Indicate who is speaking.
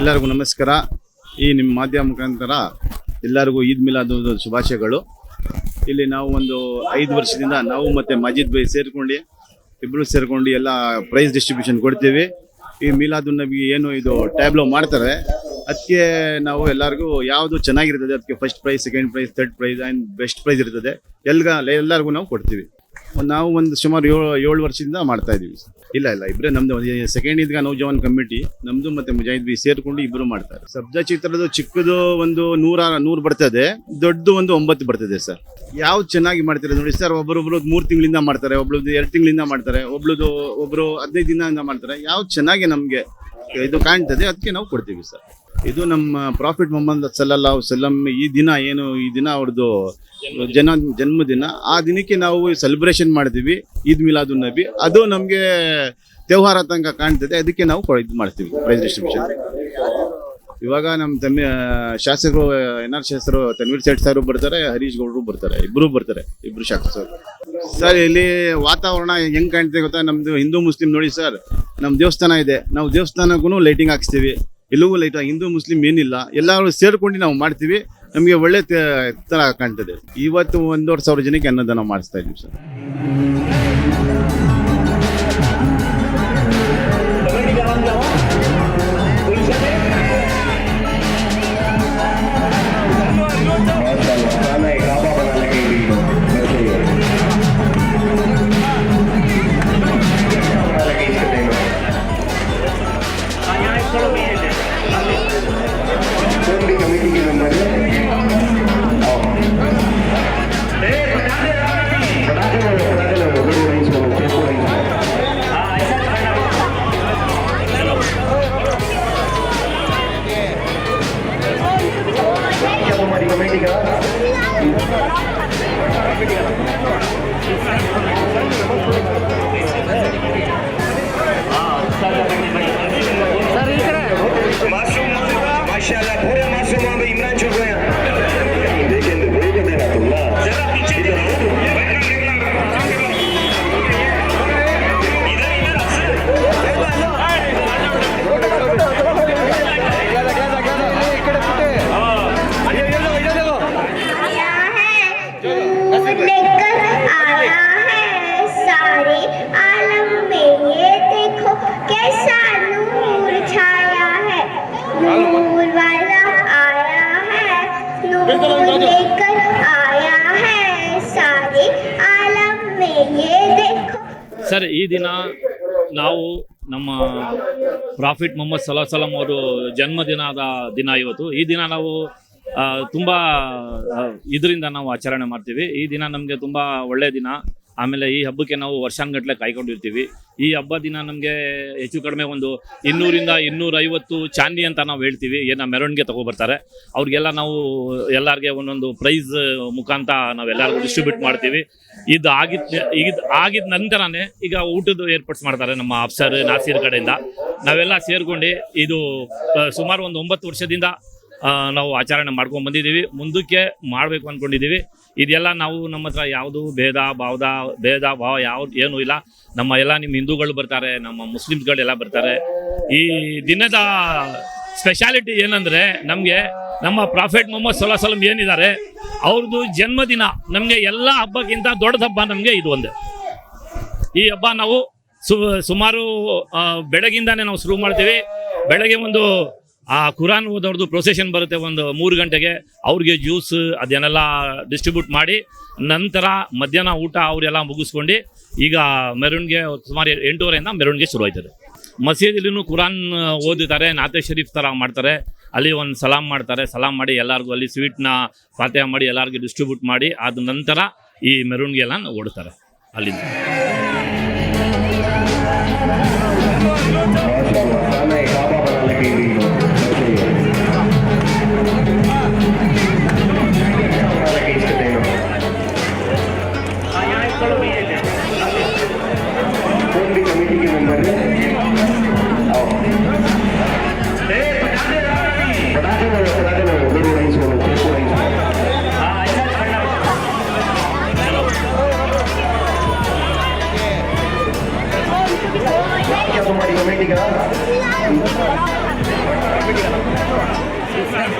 Speaker 1: ಎಲ್ಲರಿಗೂ ನಮಸ್ಕಾರ. ಈ ನಿಮ್ಮ ಮಾಧ್ಯಮ ಮುಖಾಂತರ ಎಲ್ಲರಿಗೂ ಈದ್ ಮಿಲಾದ್ ಶುಭಾಶಯಗಳು. ಇಲ್ಲಿ ನಾವು ಒಂದು ಐದು ವರ್ಷದಿಂದ ನಾವು ಮತ್ತೆ ಮಜೀದ್ ಬೈ ಸೇರಿಕೊಂಡು ಇಬ್ಬರು ಸೇರಿಕೊಂಡು ಎಲ್ಲ ಪ್ರೈಸ್ ಡಿಸ್ಟ್ರಿಬ್ಯೂಷನ್ ಕೊಡ್ತೀವಿ. ಈ ಮಿಲಾದ್ ನಮಗೆ ಏನು ಇದು ಟ್ಯಾಬ್ಲೋ ಮಾಡ್ತಾರೆ, ಅದಕ್ಕೆ ನಾವು ಎಲ್ಲರಿಗೂ ಯಾವುದು ಚೆನ್ನಾಗಿರ್ತದೆ, ಅದಕ್ಕೆ first prize second prize third prize and best prize ಇರ್ತದೆ. ಎಲ್ಲ ಎಲ್ಲರಿಗೂ ನಾವು ಕೊಡ್ತೀವಿ. ನಾವು ಒಂದು ಸುಮಾರು ಏಳು ಏಳು ವರ್ಷದಿಂದ ಮಾಡ್ತಾ ಇದೀವಿ. ಇಲ್ಲ ಇಲ್ಲ ಇಬ್ಬರೇ ನಮ್ಮದು ಸೆಕೆಂಡ್ ಇದ್ಗ ನೌಜವಾನ್ ಕಮಿಟಿ ನಮ್ಮದು ಮತ್ತೆ ಮುಜಾಹಿದ್ ಬಿ ಸೇರಿಕೊಂಡು ಇಬ್ಬರು ಮಾಡ್ತಾರೆ. ಸಬ್ಜಾ ಚಿತ್ರದ ಚಿಕ್ಕದು ಒಂದು ನೂರ, ನೂರು ಬರ್ತದೆ, ದೊಡ್ಡದು ಒಂದು ಒಂಬತ್ತು ಬರ್ತದೆ ಸರ್. ಯಾವ್ದು ಚೆನ್ನಾಗಿ ಮಾಡ್ತಾರೆ ನೋಡಿ ಸರ್ ಒಬ್ಬರೊಬ್ರು ಮೂರು ತಿಂಗಳಿಂದ ಮಾಡ್ತಾರೆ ಒಬ್ಳದ್ದು ಎರಡು ತಿಂಗಳಿಂದ ಮಾಡ್ತಾರೆ ಒಬ್ಳದು ಒಬ್ರು ಹದಿನೈದು ದಿನದಿಂದ ಮಾಡ್ತಾರೆ. ಯಾವ್ದು ಚೆನ್ನಾಗಿ ನಮಗೆ ಇದು ಕಾಣ್ತದೆ ಅದಕ್ಕೆ ನಾವು ಕೊಡ್ತೀವಿ ಸರ್. ಇದು ನಮ್ಮ ಪ್ರಾಫಿಟ್ ಮೊಹಮ್ಮದ್ ಸಲ್ಲಲ್ಲಾಹು ಸಲ್ಲಂ ಈ ದಿನ ಏನು, ಈ ದಿನ ಅವ್ರದ್ದು ಜನ, ಜನ್ಮದಿನ. ಆ ದಿನಕ್ಕೆ ನಾವು ಸೆಲೆಬ್ರೇಷನ್ ಮಾಡ್ತೀವಿ, ಈದ್ ಮಿಲಾದು ನಬಿ. ಅದು ನಮಗೆ ತ್ಯವಹಾರ ತನಕ ಕಾಣ್ತದೆ. ಅದಕ್ಕೆ ನಾವು ಇದು ಮಾಡ್ತೀವಿ ಪ್ರೈಸ್ ಡಿಸ್ಟ್ರಿಬ್ಯೂಷನ್ ಇವಾಗ ನಮ್ಮ ತಮ್ಮ ಶಾಸಕರು, ಎನ್ ಆರ್ ಶಾಸಕರು, ತನ್ವೀರ್ ಸೇಠ್ ಸರ್ ಬರ್ತಾರೆ, ಹರೀಶ್ ಗೌಡರು ಬರ್ತಾರೆ ಇಬ್ಬರು ಬರ್ತಾರೆ, ಇಬ್ರು ಶಾಸಕರು ಸರ್. ಇಲ್ಲಿ ವಾತಾವರಣ ಹೆಂಗ್ ಕಾಣ್ತದೆ ಗೊತ್ತಾ? ನಮ್ದು ಹಿಂದೂ ಮುಸ್ಲಿಂ ನೋಡಿ ಸರ್ ನಮ್ಮ ದೇವಸ್ಥಾನ ಇದೆ. ನಾವು ದೇವಸ್ಥಾನಕ್ಕೂ ಲೈಟಿಂಗ್ ಹಾಕ್ಸ್ತೀವಿ. ಇಲ್ಲಿಗೂ ಲೈಟ್ ಹಿಂದೂ, ಮುಸ್ಲಿಂ ಏನಿಲ್ಲ, ಎಲ್ಲರೂ ಸೇರ್ಕೊಂಡು ನಾವು ಮಾಡ್ತೀವಿ. ನಮಗೆ ಒಳ್ಳೆ ತರ ಕಾಣ್ತದೆ. ಇವತ್ತು ಒಂದೂವರೆ ಸಾವಿರ ಜನಕ್ಕೆ ಅನ್ನದಾನ ಮಾಡಿಸ್ತಾ ಇದ್ದೀವಿ ಸರ್.
Speaker 2: ಸರ್, ಈ ದಿನ ನಾವು ನಮ್ಮ ಪ್ರಾಫಿಟ್ ಮೊಹಮ್ಮದ್ ಸಲಾ ಸಲಾಂ ಅವರು ಜನ್ಮದಿನದ ದಿನ ಇವತ್ತು. ಈ ದಿನ ನಾವು ತುಂಬ ಇದರಿಂದ ನಾವು ಆಚರಣೆ ಮಾಡ್ತೀವಿ. ಈ ದಿನ ನಮಗೆ ತುಂಬ ಒಳ್ಳೆಯ ದಿನ. ಆಮೇಲೆ ಈ ಹಬ್ಬಕ್ಕೆ ನಾವು ವರ್ಷಾನ್ಗಟ್ಲೆ ಕಾಯ್ಕೊಂಡಿರ್ತೀವಿ. ಈ ಹಬ್ಬ ದಿನ ನಮಗೆ ಹೆಚ್ಚು ಕಡಿಮೆ ಒಂದು ಇನ್ನೂರಿಂದ ಇನ್ನೂರೈವತ್ತು ಚಾಂದಿ ಅಂತ ನಾವು ಹೇಳ್ತೀವಿ. ಏನೋ ಮೆರವಣಿಗೆ ತಗೊಬರ್ತಾರೆ. ಅವ್ರಿಗೆಲ್ಲ ನಾವು ಎಲ್ಲರಿಗೆ ಒಂದೊಂದು ಪ್ರೈಸ್ ಮುಖಾಂತರ ನಾವೆಲ್ಲರಿಗೂ ಡಿಸ್ಟ್ರಿಬ್ಯೂಟ್ ಮಾಡ್ತೀವಿ. ಇದು ಆಗಿದ್ದ ಈಗ ಆಗಿದ ನಂತರನೇ ಈಗ ಊಟದ ಏರ್ಪಡ್ಸ್ ಮಾಡ್ತಾರೆ ನಮ್ಮ ಅಫ್ಸರ್ ನಾಸೀರ್ ಕಡೆಯಿಂದ. ನಾವೆಲ್ಲ ಸೇರ್ಕೊಂಡು ಇದು ಸುಮಾರು ಒಂದು ಒಂಬತ್ತು ವರ್ಷದಿಂದ ನಾವು ಆಚರಣೆ ಮಾಡ್ಕೊಂಡು ಬಂದಿದ್ದೀವಿ. ಮುಂದಕ್ಕೆ ಮಾಡಬೇಕು ಅಂದ್ಕೊಂಡಿದ್ದೀವಿ ಇದೆಲ್ಲ ನಾವು ನಮ್ಮ ಹತ್ರ ಯಾವುದು ಭೇದ, ಭಾವದ, ಭೇದ, ಭಾವ ಯಾವ್ದು ಏನೂ ಇಲ್ಲ. ನಮ್ಮ ಎಲ್ಲ ನಿಮ್ಮ ಹಿಂದೂಗಳು ಬರ್ತಾರೆ, ನಮ್ಮ ಮುಸ್ಲಿಮ್ಸ್ಗಳೆಲ್ಲ ಬರ್ತಾರೆ. ಈ ದಿನದ ಸ್ಪೆಷಾಲಿಟಿ ಏನಂದರೆ ನಮಗೆ ನಮ್ಮ ಪ್ರಾಫೆಟ್ ಮೊಹಮ್ಮದ್ ಸಲ್ಲಾ ಸಲಂ ಏನಿದ್ದಾರೆ, ಅವ್ರದ್ದು ಜನ್ಮದಿನ ನಮಗೆ ಎಲ್ಲ ಹಬ್ಬಕ್ಕಿಂತ ದೊಡ್ಡ ಹಬ್ಬ ನಮಗೆ ಇದು ಒಂದೇ. ಈ ಹಬ್ಬ ನಾವು ಸುಮಾರು ಬೆಳಗಿಂದಾನೇ ನಾವು ಶುರು ಮಾಡ್ತೀವಿ. ಬೆಳಗ್ಗೆ ಒಂದು ಆ ಕುರಾನ್ ಓದೋರ್ದು ಪ್ರೊಸೆಷನ್ ಬರುತ್ತೆ ಒಂದು ಮೂರು ಗಂಟೆಗೆ. ಅವ್ರಿಗೆ ಜ್ಯೂಸ್ ಅದನ್ನೆಲ್ಲ ಡಿಸ್ಟ್ರಿಬ್ಯೂಟ್ ಮಾಡಿ, ನಂತರ ಮಧ್ಯಾಹ್ನ ಊಟ ಅವರೆಲ್ಲ ಮುಗಿಸ್ಕೊಂಡು ಈಗ ಮೆರವಣಿಗೆ ಸುಮಾರು ಎಂಟೂವರೆಯಿಂದ ಮೆರವಣಿಗೆ ಶುರು ಆಯ್ತದೆ ಮಸೀದಿಲಿನೂ ಕುರಾನ್ ಓದುತ್ತಾರೆ ನಾತೆ ಶರೀಫ್ ಥರ ಮಾಡ್ತಾರೆ. ಅಲ್ಲಿ ಒಂದು ಸಲಾಮ್ ಮಾಡ್ತಾರೆ ಸಲಾಮ್ ಮಾಡಿ ಎಲ್ಲರಿಗೂ ಅಲ್ಲಿ ಸ್ವೀಟ್ನ ಪಾತೆ ಮಾಡಿ ಎಲ್ಲರಿಗೂ ಡಿಸ್ಟ್ರಿಬ್ಯೂಟ್ ಮಾಡಿ ಅದ ನಂತರ ಈ ಮೆರವಣಿಗೆ ಎಲ್ಲ ಓಡ್ತಾರೆ ಅಲ್ಲಿಂದ.
Speaker 3: 我们的